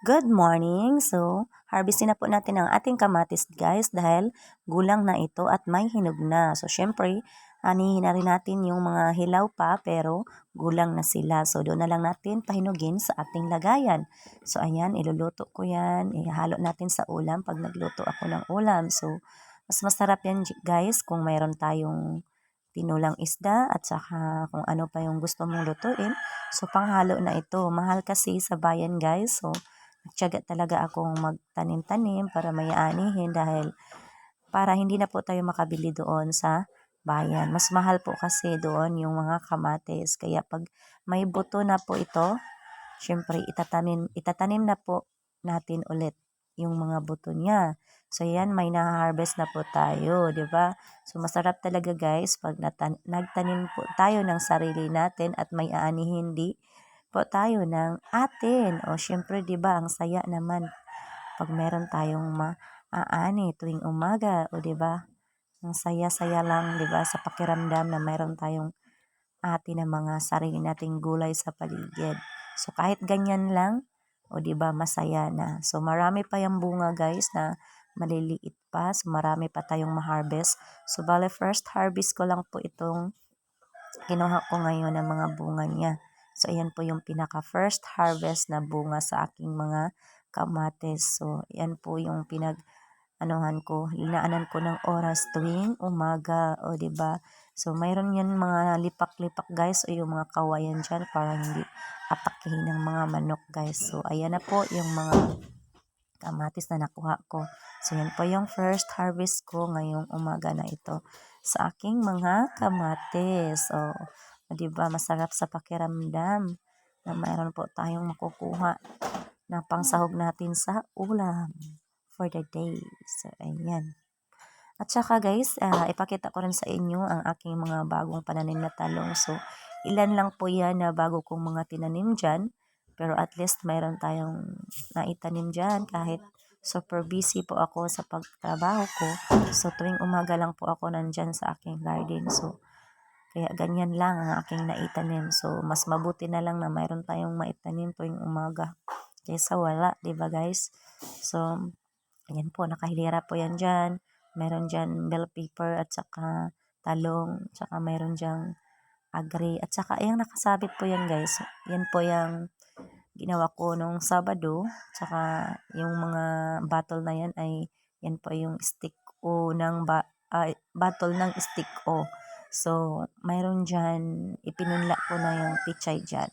Good morning! So, harvestin na po natin ang ating kamatis guys dahil gulang na ito at may hinog na. So, syempre, anihin na rin natin yung mga hilaw pa pero gulang na sila. So, doon na lang natin pahinugin sa ating lagayan. So, ayan, iluluto ko yan. Ihalo natin sa ulam pag nagluto ako ng ulam. So, mas masarap yan guys kung mayroon tayong tinulang isda at saka kung ano pa yung gusto mong lutuin. So, panghalo na ito. Mahal kasi sa bayan guys. So, nagtyaga talaga akong magtanim-tanim para may anihin dahil para hindi na po tayo makabili doon sa bayan. Mas mahal po kasi doon yung mga kamatis. Kaya pag may buto na po ito, syempre itatanim, itatanim na po natin ulit yung mga buto niya. So, yan, may na-harvest na po tayo, di ba? So, masarap talaga guys pag nagtanim po tayo ng sarili natin at may aanihin di po tayo ng atin. O, syempre, di ba, ang saya naman pag meron tayong maaani tuwing umaga, o di ba? Ang saya-saya lang, di ba, sa pakiramdam na meron tayong atin ng mga sarili nating gulay sa paligid. So, kahit ganyan lang, o di ba masaya na. So, marami pa yung bunga guys na maliliit pa. So, marami pa tayong ma-harvest. So, bale, first harvest ko lang po itong kinuha ko ngayon ng mga bunga niya. So, ayan po yung pinaka-first harvest na bunga sa aking mga kamates. So, ayan po yung pinag anuhan ko, linaanan ko ng oras tuwing umaga, o ba? So, mayroon yan mga lipak-lipak guys, o yung mga kawayan dyan para hindi atakihin ng mga manok guys. So, ayan na po yung mga kamatis na nakuha ko. So, yan po yung first harvest ko ngayong umaga na ito sa aking mga kamatis. So, di ba masarap sa pakiramdam na mayroon po tayong makukuha na pangsahog natin sa ulam for the day. So, ayan. At saka guys, uh, ipakita ko rin sa inyo ang aking mga bagong pananim na talong. So, ilan lang po yan na bago kong mga tinanim dyan. Pero at least mayroon tayong naitanim dyan kahit super busy po ako sa pagtrabaho ko. So tuwing umaga lang po ako nandyan sa aking garden. So kaya ganyan lang ang aking naitanim. So mas mabuti na lang na mayroon tayong maitanim tuwing umaga kaysa wala, 'di ba guys? So ayan po, nakahilera po yan dyan. Meron dyan bell pepper at saka talong, at saka mayroon dyan agri. At saka, ayan nakasabit po yan guys. Yan po yung ginawa ko nung Sabado. Tsaka yung mga bottle na yan ay yan po yung stick o ng ba, uh, bottle ng stick o. So, mayroon dyan, ipinunla ko na yung pichay dyan.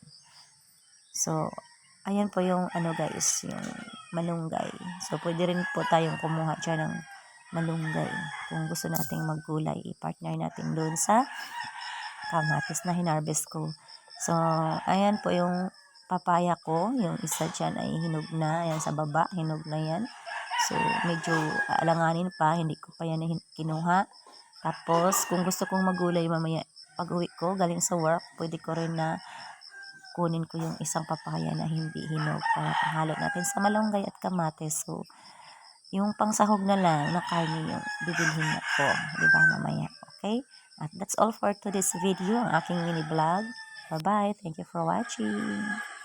So, ayan po yung ano guys, yung malunggay. So, pwede rin po tayong kumuha dyan ng malunggay. Kung gusto nating maggulay, i-partner natin doon sa kamatis na hinarvest ko. So, ayan po yung papaya ko. Yung isa dyan ay hinog na. Ayan sa baba, hinog na yan. So, medyo alanganin pa. Hindi ko pa yan kinuha. Tapos, kung gusto kong magulay mamaya, pag uwi ko, galing sa work, pwede ko rin na kunin ko yung isang papaya na hindi hinog para panghalo natin sa malunggay at kamates. So, yung pangsahog na lang na karne yung bibilhin na ko. Diba mamaya? Okay? At that's all for today's video, ang aking mini vlog. Bye-bye. Thank you for watching.